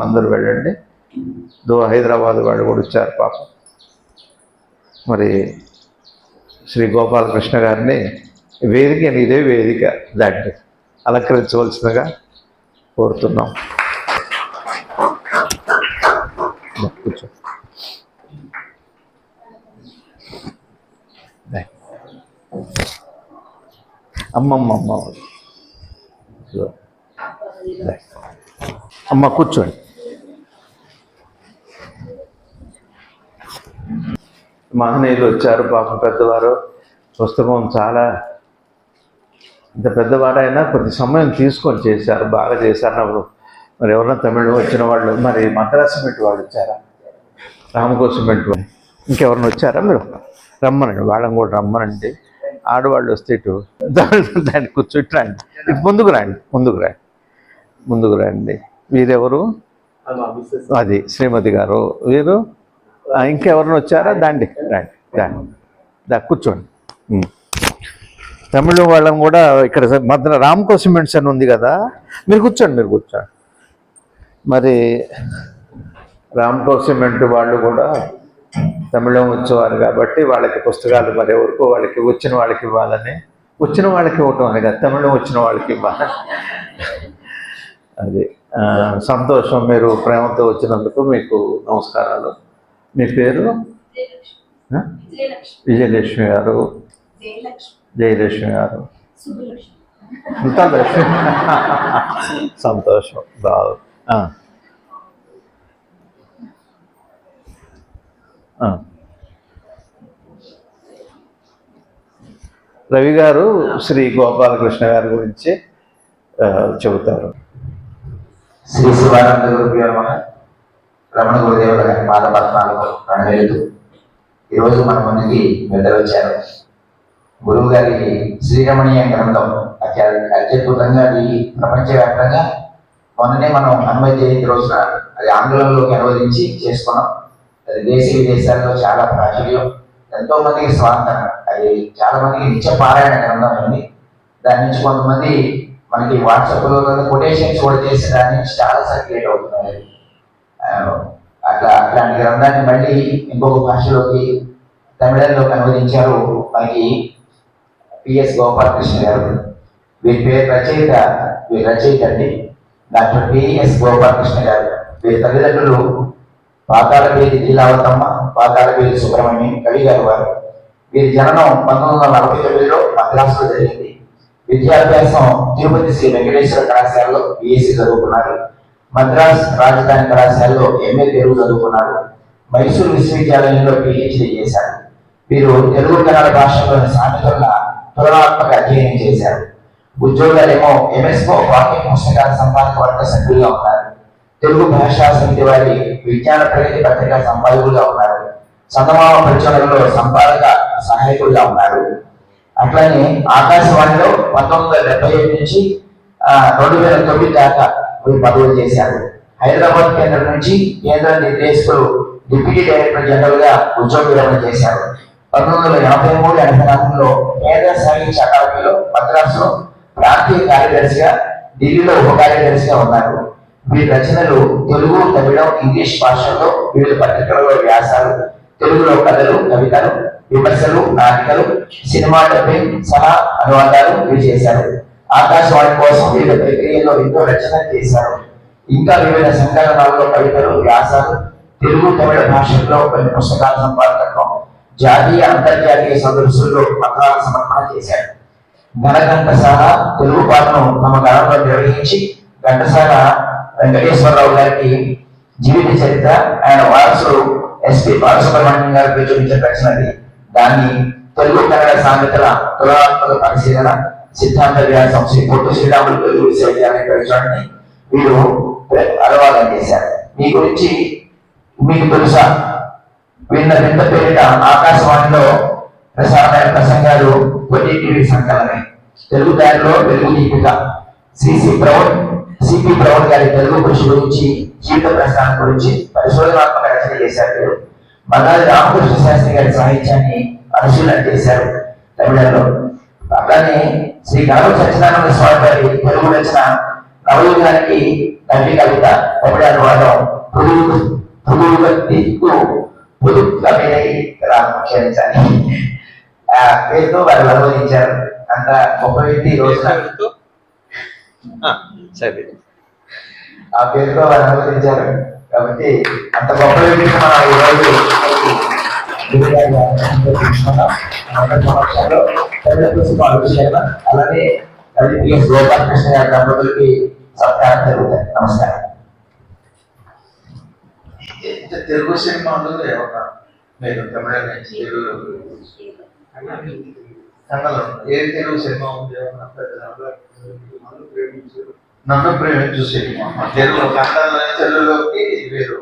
అందరూ వెళ్ళండి. దో హైదరాబాద్ వాళ్ళు కూడా వచ్చారు పాపం. మరి శ్రీ గోపాలకృష్ణ గారిని వేదిక ఇదే వేదిక దాన్ని అలంకరించవలసిందిగా కోరుతున్నాం. అమ్మమ్మ అమ్మ అమ్మ కూర్చోండి. మహనీయులు వచ్చారు పాపం పెద్దవారు. పుస్తకం చాలా ఇంత పెద్దవాడైనా కొద్ది సమయం తీసుకొని చేశారు బాగా చేశారు. నాకు మరి ఎవరన్నా తమిళం వచ్చిన వాళ్ళు మరి మద్రాసు సిమెంట్ వాళ్ళు వచ్చారా? రామకో సిమెంట్ వాళ్ళు. ఇంకెవరన్నా వచ్చారా మీరు? రమ్మనండి వాళ్ళని కూడా రమ్మనండి. ఆడవాళ్ళు వస్తే ఇటు దాన్ని కూర్చోటి రండి. ఇటు ముందుకు రండి ముందుకు రండి. ముందుకు రండి. వీరెవరు? అది శ్రీమతి గారు. వీరు? ఇంకెవరిని వచ్చారా? దాండి రండి. దాండి దా కూర్చోండి. తమిళ వాళ్ళని కూడా ఇక్కడ మధ్య రామ్కో సిమెంట్స్ అని ఉంది కదా? మీరు కూర్చోండి మీరు కూర్చోండి. మరి రామ్కో సిమెంట్ వాళ్ళు కూడా తమిళం వచ్చేవారు కాబట్టి వాళ్ళకి పుస్తకాలు మరి ఎవరికో వాళ్ళకి వచ్చిన వాళ్ళకి ఇవ్వాలని వచ్చిన వాళ్ళకి ఇవ్వటం అని కదా తమిళం వచ్చిన వాళ్ళకి ఇవ్వాలి. అది సంతోషం మీరు ప్రేమతో వచ్చినందుకు మీకు నమస్కారాలు. మీ పేరు? విజయలక్ష్మి. గారు? జయలక్ష్మి. గారు. ఇంకా లక్ష్మి సంతోషం. బాగు. ఆ. ఆ. రవి గారు శ్రీ గోపాలకృష్ణ గారి గురించి చెబుతారు. శ్రీ శివానంద రమణ గురుదేవుల గారి పద్మాలు ప్రణవేలు ఈరోజు మన ముందుకి పెద్దలు వచ్చారు గురువు గారి శ్రీరమణీయ గ్రంథం అత్య- అత్యద్భుతంగా అది ప్రపంచవ్యాప్తంగా మొన్ననే మనం హనుమతి జయంతి రోజున అది ఆంగ్లంలోకి అనువదించి చేసుకున్నాం. అది దేశ విదేశాల్లో చాలా ప్రాచుర్యం. ఎంతో మందికి స్వార్థం అది చాలా మందికి నిత్య పారాయణ గ్రంథం అయింది దాని నుంచి కొంతమంది మనకి వాట్సాప్లో కొటేషన్స్ కూడా చేసి దాని నుంచి చాలా సర్క్యులేట్ అవుతున్నాయి. అట్లా అట్లాంటి గ్రంథాన్ని మళ్ళీ ఇంకొక భాషలోకి తమిళంలోకి అనువదించారు మనకి పిఎస్ గోపాలకృష్ణ గారు. వీరి పేరు రచయిత వీరి రచయిత అండి. డాక్టర్ పిఎస్ గోపాలకృష్ణ గారు. వీరి తల్లిదండ్రులు పాతాళపేది లీలావతమ్మ పాతాళపేది సుబ్రహ్మణ్యం కవి గారు వారు. వీరి జననం పంతొమ్మిది వందల నలభై తొమ్మిదిలో మద్రాసులో జరిగింది. విద్యాభ్యాసం తిరుపతి శ్రీ వెంకటేశ్వర కళాశాలలో బిఎస్సి చదువుకున్నారు. మద్రాస్ రాజధాని కళాశాలలో ఎంఏ తెలుగు చదువుకున్నారు మైసూరు విశ్వవిద్యాలయంలో పిహెచ్డి చేశారు వీరు తెలుగు కన్నడ భాషలోని సామెతల తులనాత్మక అధ్యయనం చేశారు. ఉద్యోగాలేమో ఎంఎస్కో వాక్య పుస్తకాల సంపాదక వర్గ సభ్యులుగా ఉన్నారు. తెలుగు భాషా సమితి వారి విజ్ఞాన ప్రగతి పత్రిక సంపాదకులుగా ఉన్నారు. చందమామ ప్రచురణలో సంపాదక సహాయకులుగా ఉన్నారు. అట్లానే ఆకాశవాణిలో పంతొమ్మిది వందల డెబ్బై ఏడు నుంచి రెండు వేల తొమ్మిది దాకా పదవులు చేశారు. హైదరాబాద్ కేంద్రం నుంచి కేంద్ర నిర్దేశకులు డిప్యూటీ డైరెక్టర్ జనరల్గా ఉద్యోగ విరమణ చేశారు. పంతొమ్మిది వందల ఎనభై మూడు ఎనభై నాలుగులో కేంద్ర సాహిత్య అకాడమీలో మద్రాసులో ప్రాంతీయ కార్యదర్శిగా ఢిల్లీలో ఉప కార్యదర్శిగా ఉన్నారు. వీరి రచనలు తెలుగు తమిళం ఇంగ్లీష్ భాషల్లో వివిధ పత్రికలలో వ్యాసాలు తెలుగులో కథలు కవితలు విమర్శలు నాటికలు సినిమా డబ్బింగ్ సహా అనువాదాలు వీరు చేశారు. ఆకాశవాణి కోసం వివిధ ప్రక్రియల్లో ఎన్నో రచనలు చేశారు. ఇంకా వివిధ సంకలనాల్లో కవితలు వ్యాసాలు తెలుగు తమిళ భాషల్లో కొన్ని పుస్తకాల సంపాదకత్వం జాతీయ అంతర్జాతీయ సదస్సుల్లో పత్రాల సమర్పణ చేశారు. ఘనఘంటసాల తెలుగు పాటను తమ గణంలో నిర్వహించి ఘంటసాల వెంకటేశ్వరరావు గారికి జీవిత చరిత్ర ఆయన వారసుడు ఎస్పి బాలసుబ్రహ్మణ్యం గారు ప్రచురించిన రచనది దాన్ని తెలుగు కన్నడ సామెతల తులనాత్మక పరిశీలన సిద్ధాంత వ్యాసం శ్రీ పొట్టు శ్రీరాములు తెలుగు విశ్వవిద్యాలయం ప్రచురణని వీరు అనువాదం చేశారు. మీ గురించి మీకు తెలుసా? విన్న వింత పేరిట ఆకాశవాణిలో ప్రసారమైన ప్రసంగాలు కొన్ని టీవీ సంకలనే తెలుగు దారిలో తెలుగు దీపిక. సిసి ప్రౌడ్ సిపి ప్రౌడ్ గారి తెలుగు కృషి గురించి జీవిత ప్రస్థానం గురించి పరిశోధనాత్మక రచన చేశారు వీరు. మల్లాది రామకృష్ణ శాస్త్రి గారి సాహిత్యాన్ని పరిశీలన చేశారు తమిళంలో. అలానే శ్రీ గణపతి సత్యనారాయణ స్వామి గారి తెలుగు రచన నవయుగానికి తల్లి కవిత తమిళ అనువాదం పురుగు దిక్కు పేరుతో వారు అనువదించారు. అంత గొప్ప వ్యక్తి ఈ రోజున. సరే. ఆ పేరుతో వారు అనువదించారు. కాబట్టి అంత గొప్ప వ్యక్తిని మనం అలానే కవికి గోపాలకృష్ణ గారి దంపతులకి సత్కారం జరుగుతాయి నమస్కారం తెలుగు సినిమాలో మీరు తమిళ నుంచి తెలుగు కన్నడం ఏ తెలుగు సినిమా ఉంది నన్ను ప్రేమించు సినిమా తెలుగు కన్నడ తెలుగులోకి వీరు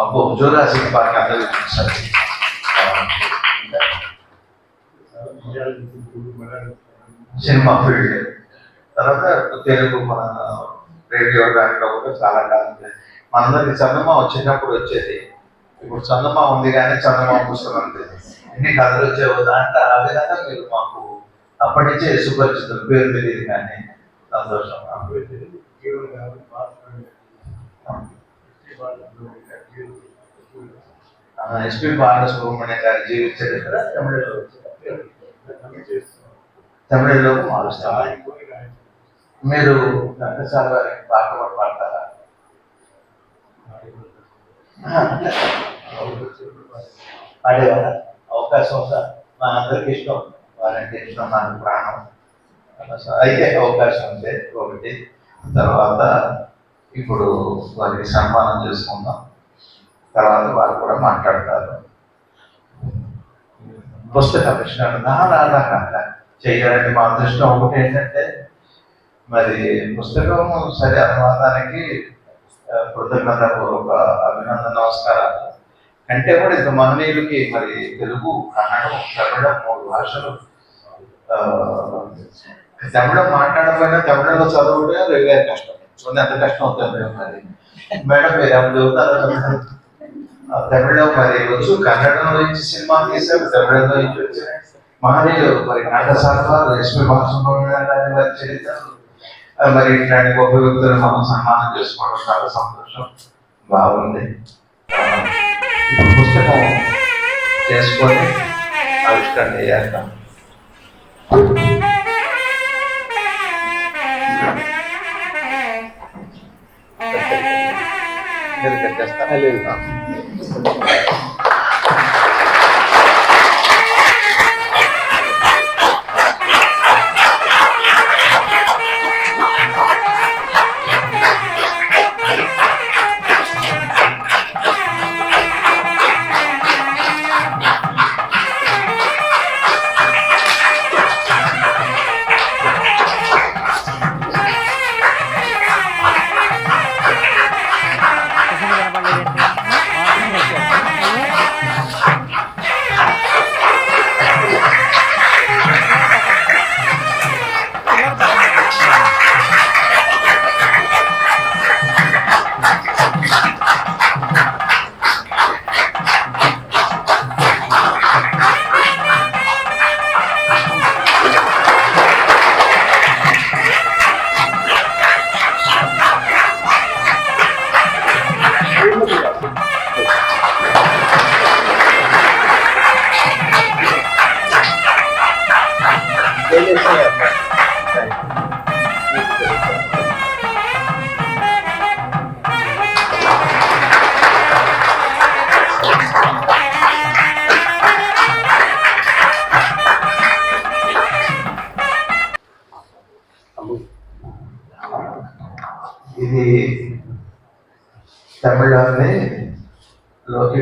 అబ్బో జూరాసిక్ పార్క్ అందరూ చూసారు సినిమా ఫీల్డ్. తర్వాత తెలుగు మన రేడియో దాంట్లో కూడా చాలా కాలం. మనందరికి చందమా వచ్చినప్పుడు వచ్చేది. ఇప్పుడు చందమా ఉంది కానీ చందమా పుస్తకం ఎన్ని కథలు వచ్చేవో దాంట్లో ఆ విధంగా మీరు మాకు అప్పటి నుంచే సుపరిచితులు. పేరు తెలియదు కానీ సంతోషం. ఎస్పి బాలసుబ్రహ్మణ్య గారి జీవిత చరిత్ర తమిళలో. తమిళలో మారుస్తారు మీరు ఘంటసాల గారి పాట పాడతారా? పాడేవారా? అవకాశం ఉందా? మా అందరికి ఇష్టం. వారంటే ఇష్టం నాకు ప్రాణం. అయితే అవకాశం ఉంది ఒకటి. తర్వాత ఇప్పుడు వారికి సన్మానం చేసుకుందాం. తర్వాత వారు కూడా మాట్లాడతారు. పుస్తక ప్రశ్న రకాల చేయాలని మా అదృష్టం ఒకటి ఏంటంటే మరి పుస్తకం సరే అనువాదానికి ఆ, కృతజ్ఞతాపూర్వక అభినందన నమస్కారాలు. అంటే కూడా ఇంత మహనీయులకి మరి తెలుగు కన్నడం తమిళం మూడు భాషలు తమిళం మాట్లాడకపోయినా తమిళంలో చదువుకుంటే రెగ్యులర్ కష్టం. చూడండి ఎంత కష్టం అవుతుంది మరి మేడం మీరు ఏమైనా చదువుతారు? తమిళం మరి వచ్చు కన్నడంలో నుంచి సినిమా తీశారు తమిళంలో నుంచి వచ్చిన మహనీయులు మరి ఘంటసాల లక్ష్మి ఎస్పి బాలసుబ్రహ్మణ్యం వారి చరిత్రలు మరి ఇట్లాంటి గొప్ప వ్యక్తులు మనం సన్మానం చేసుకోవడం చాలా సంతోషం. బాగుంది. ఇప్పుడు పుస్తకం చేసుకొని ఆవిష్కరణ చేస్తాం మీరు కట్టేస్తారా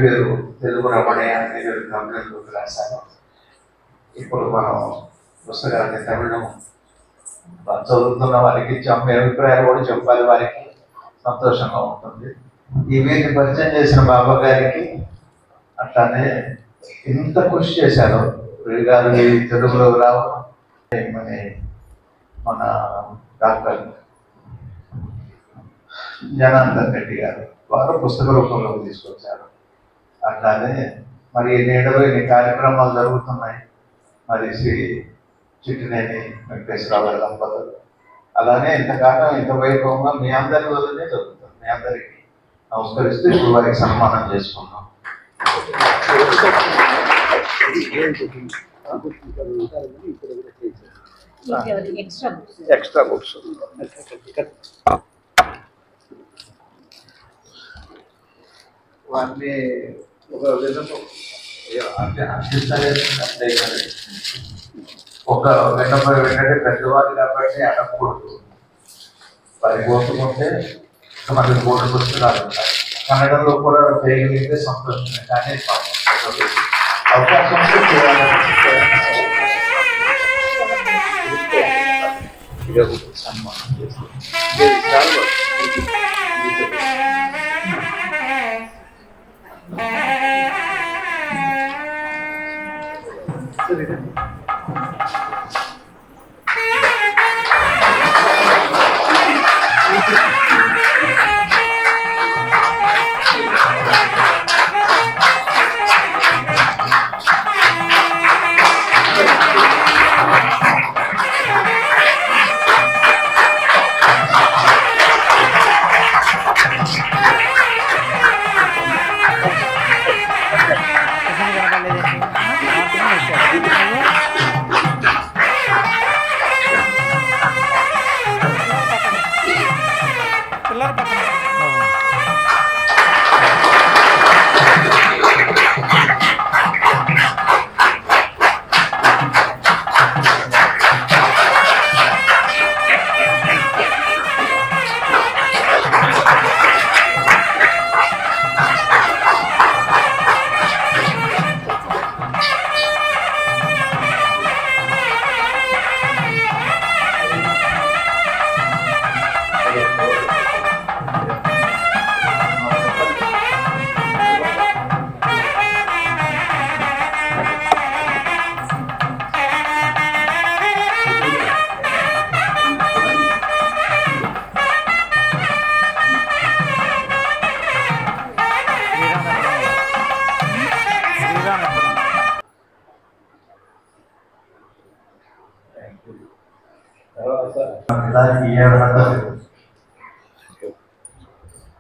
వేరు తెలుగు రమణయ్య అని వేరు తమిళంలోకి రాశాను ఇప్పుడు మనం పుస్తకాన్ని తమిళం చదువుతున్న వారికి చెప్ప- మీ అభిప్రాయాలు కూడా చెప్పాలి వారికి. సంతోషంగా ఉంటుంది. ఈ వీరిని పరిచయం చేసిన బాబా గారికి అట్లానే ఇంత కృషి చేశారు వీరి గారు తెలుగులో రావడం మన మన డాక్టర్ జనార్దన్ రెడ్డి గారు వారు పుస్తక రూపంలో తీసుకొచ్చారు. అట్లానే మరి నేడు ఇన్ని కార్యక్రమాలు జరుగుతున్నాయి. మరి శ్రీ చిట్టినేని వెంకటేశ్వరరావు గారి దంపతులు. అలానే ఇంతకాలం ఇంత వైభవంగా మీ అందరి వల్లనే జరుగుతుంది. మీ అందరికీ నమస్కరిస్తూ ఇప్పుడు వారికి సన్మానం చేసుకున్నాం ఎక్స్ట్రా ఎక్స్ట్రా బుక్స్. వారిని ఒక ఒక విన్నపం ఏంటంటే పెద్దవాళ్ళు కాబట్టి అడగకూడదు. వారి కోసుకుంటే మనకి మూడు పుస్తకాలు కన్నడంలో కూడా చేయగలిగితే సంతోషమే కానీ అవకాశం సన్మానం. చేస్తాం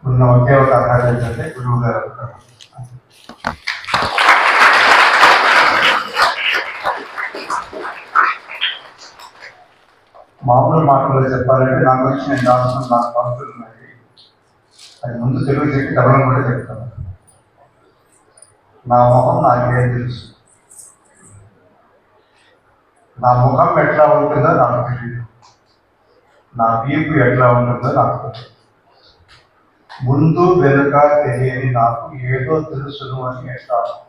ఉన్న ఒకే ఒక అవకాశం ఏంటంటే గురువు గారు మామూలు మాటలు చెప్పాలంటే నా గురించి నేను దాచుకున్న నాకు పంపులు ఉన్నాయి. అది ముందు తెలుగు చెప్పి తమిళం కూడా చెప్తాను. నా మొహం నాకేం తెలుసు. నా ముఖం ఎట్లా ఉంటుందో నాకు తెలియదు నా వీపు ఎట్లా ఉంటుందో నాకు తెలియదు ముందు వెనుక తెలియని నాకు ఏదో తెలుసును అని ఎట్లా అనుకోను.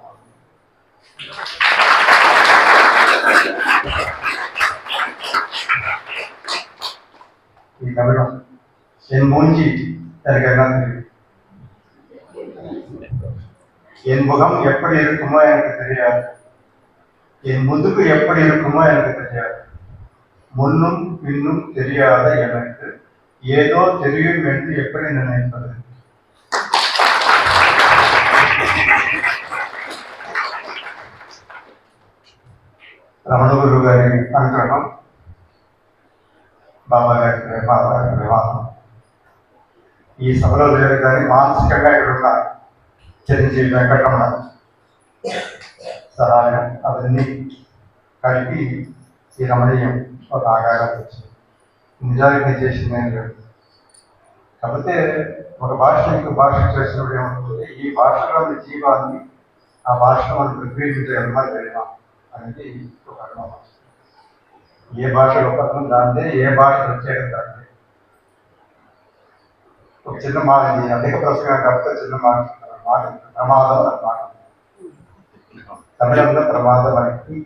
ఈ కవిడం என் மூஞ்சி எனக்கு என்ன தெரியும் என் முகம் எப்படி இருக்குமோ எனக்கு தெரியாது என் முதுகு எப்படி இருக்குமோ எனக்கு தெரியாது முன்னும் பின்னும் தெரியாத எனக்கு ஏதோ தெரியும் என்று எப்படி நினைப்பது రమణగురు గారి అనుగ్రహం బాబా గారి బాబా గారి వివాహం ఈ సభలో లేదు కానీ మానసికంగా ఇక్కడున్న చిరంజీవి వెంకటరమణ సహాయం అవన్నీ కలిపి ఈ రమణీయం ఒక ఆకారం వచ్చింది నిజానికి నేను చేసింది ఏం లేదు కాకపోతే ఒక భాష ఇంకో భాష చేసినప్పుడు ఏమవుతుంది ఈ భాషలోని జీవాన్ని ఆ భాషలో మనం ప్రక్రియించగలమా తెలియమా అనేది ఒక అనుభవం ఏ భాష గొప్పతనం దాంతే ఏ భాష ప్రత్యేకత దాంతే ఒక చిన్న మాట ఇది అధిక ప్రసంగం కాకపోతే చిన్న మాట మాట ప్రమాదం అనే మాట తమిళంలో ప్రమాదం అంటే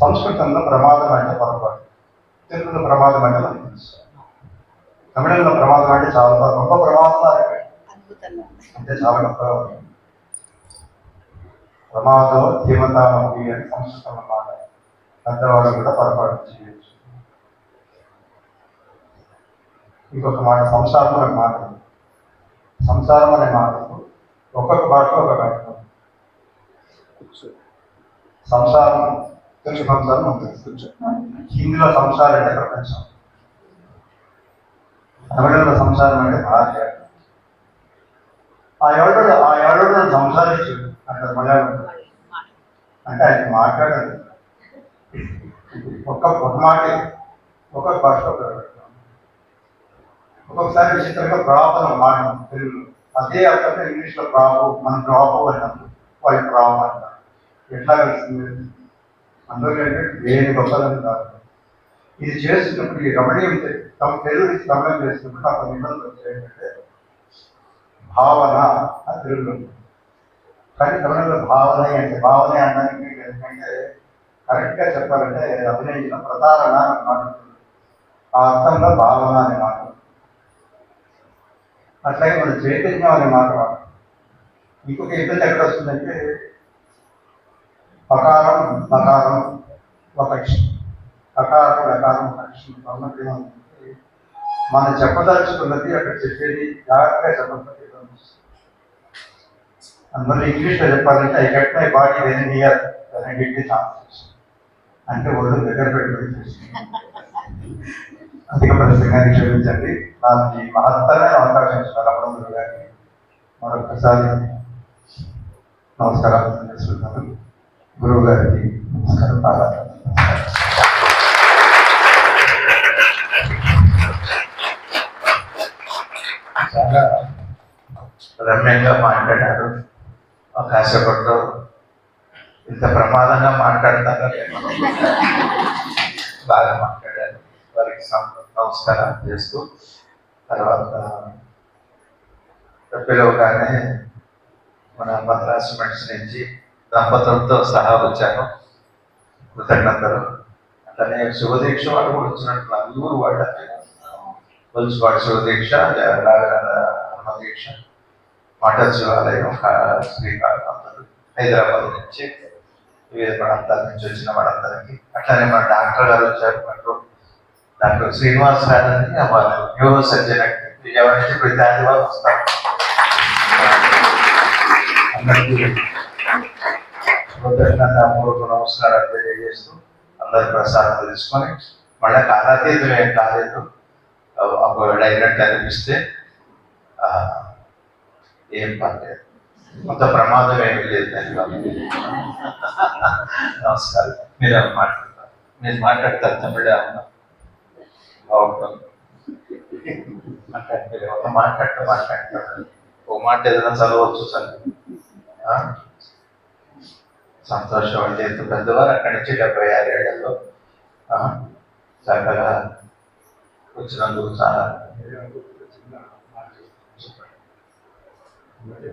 సంస్కృతంలో ప్రమాదం అంటే పొరపాటు. తెలుగులో ప్రమాదం అంటే మనకు తెలుసు తమిళంలో ప్రమాదం అంటే చాలా గొప్ప ప్రమాదం అంటే చాలా గొప్పగా ఉంటుంది ప్రమాదం ధీమతామపి అని సంస్కృతంలో మాట. పెద్దవాళ్ళు కూడా పొరపాటు చేయొచ్చు. ఇంకొక మాట సంసారం అనే మాట. ఉంది. సంసారం అనే మాట ఒక్కొక్క భాషలో ఒక సంసారం తెలుగు సంసారం ఉంటుంది హిందీలో సంసారం అంటే ప్రపంచం తమిళంలో సంసారం అంటే భార్య. ఆ ఎవడో ఆ ఎవడో నన్ను సంసారించు అంటారు మలయాళం. అంటే ఆయన మాట్లాడాలి ఒక్క ఒక మాట ఒక భాష ఒక్కొక్కసారి విచిత్రంగా ప్రాప్ మాట తెలుగులో. అదే అర్థంలో ఇంగ్లీష్లో ప్రాపు మన డ్రాపు అన్నప్పుడు వాళ్ళు ప్రాప్ అంటారు. ఎట్లా కలిసింది అందులో ఏంటంటే దేని గొప్పదని కాదు. ఇది చేస్తున్నప్పుడు ఈ రమణీయం తమ తెలుగు నుంచి చేస్తున్నప్పుడు ఆ నిబంధనలు వచ్చాయి ఏంటంటే భావన ఆ తెలుగులో కానీ తమిళంలో భావన అంటే భావన అనడానికి ఎందుకంటే కరెక్ట్గా చెప్పాలంటే అభినయించిన ప్రతారణ అని మాట ఆ అర్థంలో భావన అనే మాట అట్లాగే మన చైతన్యం అనే మాట ఇంకొక ఇబ్బంది ఎక్కడ వస్తుందంటే పకారం నకారం విపక్షం పకారం నకారం విపక్షం అన్నట్టు మనం చెప్పదలుచుకున్నది అక్కడ చెప్పేది జాగ్రత్తగా చెప్పకపోతే అందువల్ల ఇంగ్లీష్లో చెప్పాలంటే I cut my body when near రెండింటి ఛాన్సెస్ అంటే ఒళ్ళు దగ్గర పెట్టుకుని అధిక పరిస్థితిగా క్షమించండి నాకు మహత్తరమైన అవకాశం ఇస్తారు అప్పుడు గారికి. మరొకసారి నమస్కారాలు తెలియజేస్తున్నాను గురువు గారికి నమస్కారం. చాలా రమ్యంగా మాట్లాడారు. కాసేపట్లో ఇంత ప్రమాదంగా మాట్లాడతారా బాగా మాట్లాడారు. వారికి నమస్కారం చేస్తూ తర్వాత పిలవగానే మన మద్రాసు మెడిసిన్ నుంచి దంపతులతో సహా వచ్చాను. కృతజ్ఞతలు. అట్లనే శుభదీక్ష వాళ్ళు కూడా వచ్చినట్టు నలుగురు వాళ్ళ పులుసుపాటి శివదీక్ష హనుమ దీక్ష మఠ శివాలయం కా- హైదరాబాద్ నుంచి వివిధ ప్రాంతాల నుంచి వచ్చిన వాళ్ళందరికీ. అట్లానే మన డాక్టర్ గారు వచ్చారు మనకు డాక్టర్ శ్రీనివాస్ గారు అని వాళ్ళు న్యూరో సర్జన్ విజయవాడ నుంచి ప్రతి ఆదివారం వస్తారు. అందరికీ కృతజ్ఞత పూర్వక నమస్కారాలు తెలియజేస్తూ అందరి ప్రసాదం తీసుకొని మళ్ళీ కాలాతీతం ఏం కాలేదు ఒకవేళ అయినట్టు అనిపిస్తే ఏం పర్లేదు. కొంత ప్రమాదం ఏమి లేదు దానివల్ల నమస్కారం. మీరు మాట్లాడతారు. మీరు మాట్లాడతారు తమిళ అవునా బాగుంటుంది. మాట్లాడండి ఒక మాట్లాడతా మాట్లాడతారు. ఒక మాట ఏదైనా చదవచ్చు చదువు సంతోషం అంటే ఎంత పెద్దవారు అక్కడి నుంచి డెబ్బై ఆరు ఏళ్ళలో చక్కగా వచ్చినందుకు చాలా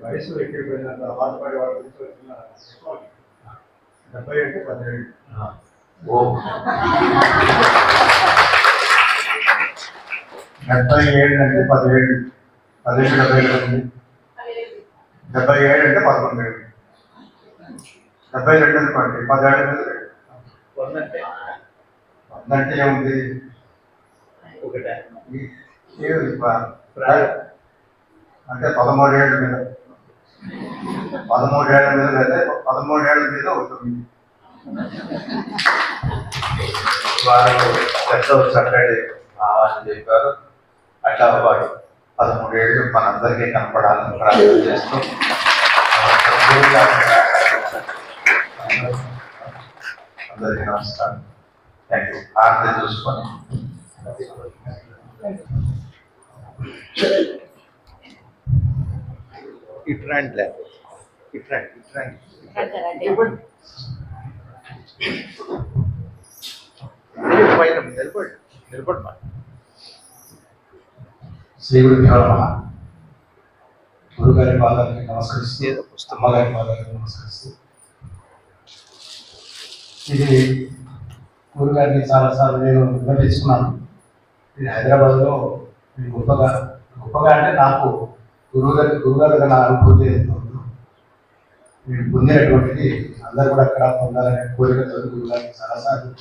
వయసు ఎక్కిపోయిన తర్వాత పడి వాడు వచ్చిన డెబ్బై అంటే పదిహేడు. డెబ్బై ఏడు అంటే పదిహేడు. పదిహేడు డెబ్బై ఏడు ఉంది. డెబ్బై ఏడు అంటే పదకొండు ఏడు డెబ్బై రెండు అనుకోండి పదిహేడు మీద. వందంటే? ఏముంది? అంటే పదమూడు ఏళ్ళ మీద. పదమూడు ఏళ్ళ మీద లేదా? పదమూడు ఏళ్ళ మీద తొమ్మిది వారు పెద్ద చక్కటి భావాన్ని చెప్పారు. అట్లా వాడు పదమూడు ఏళ్ళు మనందరికీ కనపడాలని ప్రార్థన చేస్తూ. అందరికీ నమస్కారం థ్యాంక్ యూ ఆర్తి చూసుకొని ఇట్రాండి లేదు ఇట్రాండి ఇట్రాండి పైన నిలబడి నిలబడి గురుగారి నమస్కరిస్తూ నమస్కరిస్తూ. ఇది గురుగారిని చాలాసార్లు నేను విమర్శిస్తున్నాను. ఇది హైదరాబాద్లో ఇది గొప్పగా గొప్పగా అంటే నాకు గురువుగారి గురుగారు గురుగారి నా అనుభూతి ఎంతో ఉందో పొందినటువంటిది అందరు కూడా అక్కడ పొందాలనే కోరికతో గురుగారికి చాలాసార్లు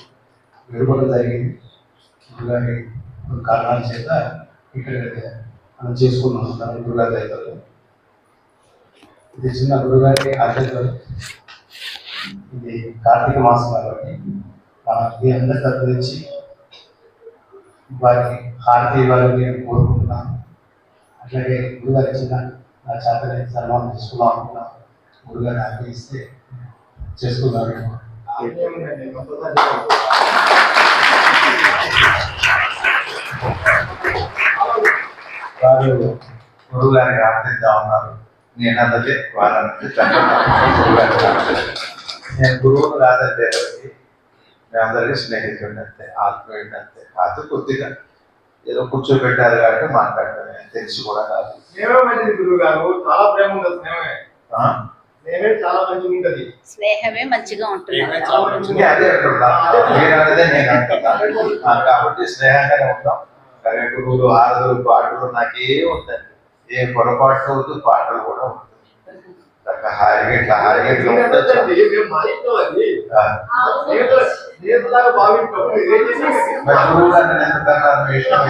వేడుకోవడం జరిగింది. గురుగారి కొన్ని కారణాల చేత ఇక్కడ మనం చేసుకున్నాం. గురుగారి దగ్గర ఇది చిన్న గురుగారి ఆధ్వర్యంలో ఇది కార్తీక మాసం కాబట్టి మనకి అందరి తరపు నుంచి వారికి హారతి ఇవ్వాలని నేను కోరుకుంటున్నాను అట్లాగే గురుగారు ఇచ్చిన నా చేతనే సన్మానం చేసుకుందాం అనుకున్నాను గురుగారు హారతి ఇస్తే చేసుకున్నాను వారు గురువు గారికి ఆర్థిద్దా ఉన్నారు నేను అన్నదే వారన్నది నేను గురువు కాదంటే ఎవరికి మేమందరికీ స్నేహితుడిని అంతే ఆత్మీయుడిని అంతే కాదు కొద్దిగా ఏదో కూర్చోబెట్టారు కాబట్టి మాట్లాడతాను. తెలిసి కూడా కాదు. స్నేహమే మంచిది గురువు గారు. చాలా ప్రేమ ఉంటుంది స్నేహమే. ఆ? స్నేహమే చాలా మంచిగా ఉంటది. స్నేహమే మంచిగా ఉంటుంది. అదే అంటున్నా నేను అంటున్నా కాబట్టి స్నేహంగానే ఉంటాం. గురువులు ఆరుదులు పాటలు నాకేం ఉందండి ఏ పొరపాటు వద్దు పాటలు కూడా ఉంటుంది చక్కగా హాయిగా ఇట్లా హాయిగా ఇట్లా ఉండొచ్చు ఉంటదండి. మేము మా ఇంట్లో అది ఆ. స్నేహితుల స్నేహితులాగా భావించాము ఇదేం చేసి మరి గురువు గారిని ఎందుకన్నా మీ ఇష్టం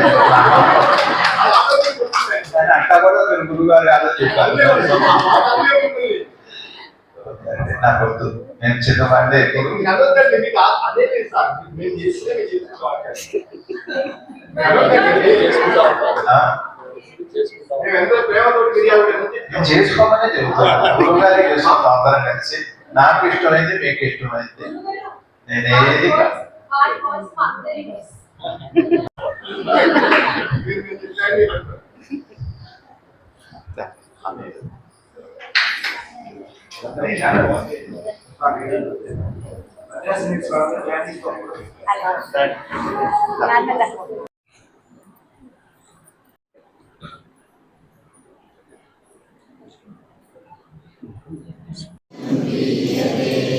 కానీ అట్లా కూడా మీరు గురువు గారు కాదో చెప్పారు నాకు వద్దు నేను చిన్నవాడిని ఎక్కువ చేసుకోమనే గారికి చేసుకుంటాం అందరం కలిసి. నాకు ఇష్టమైంది మీకు ఇష్టమైంది నేను ఏది కాదు Amém.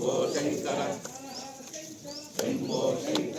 శంభో శంకర శంభో శంకర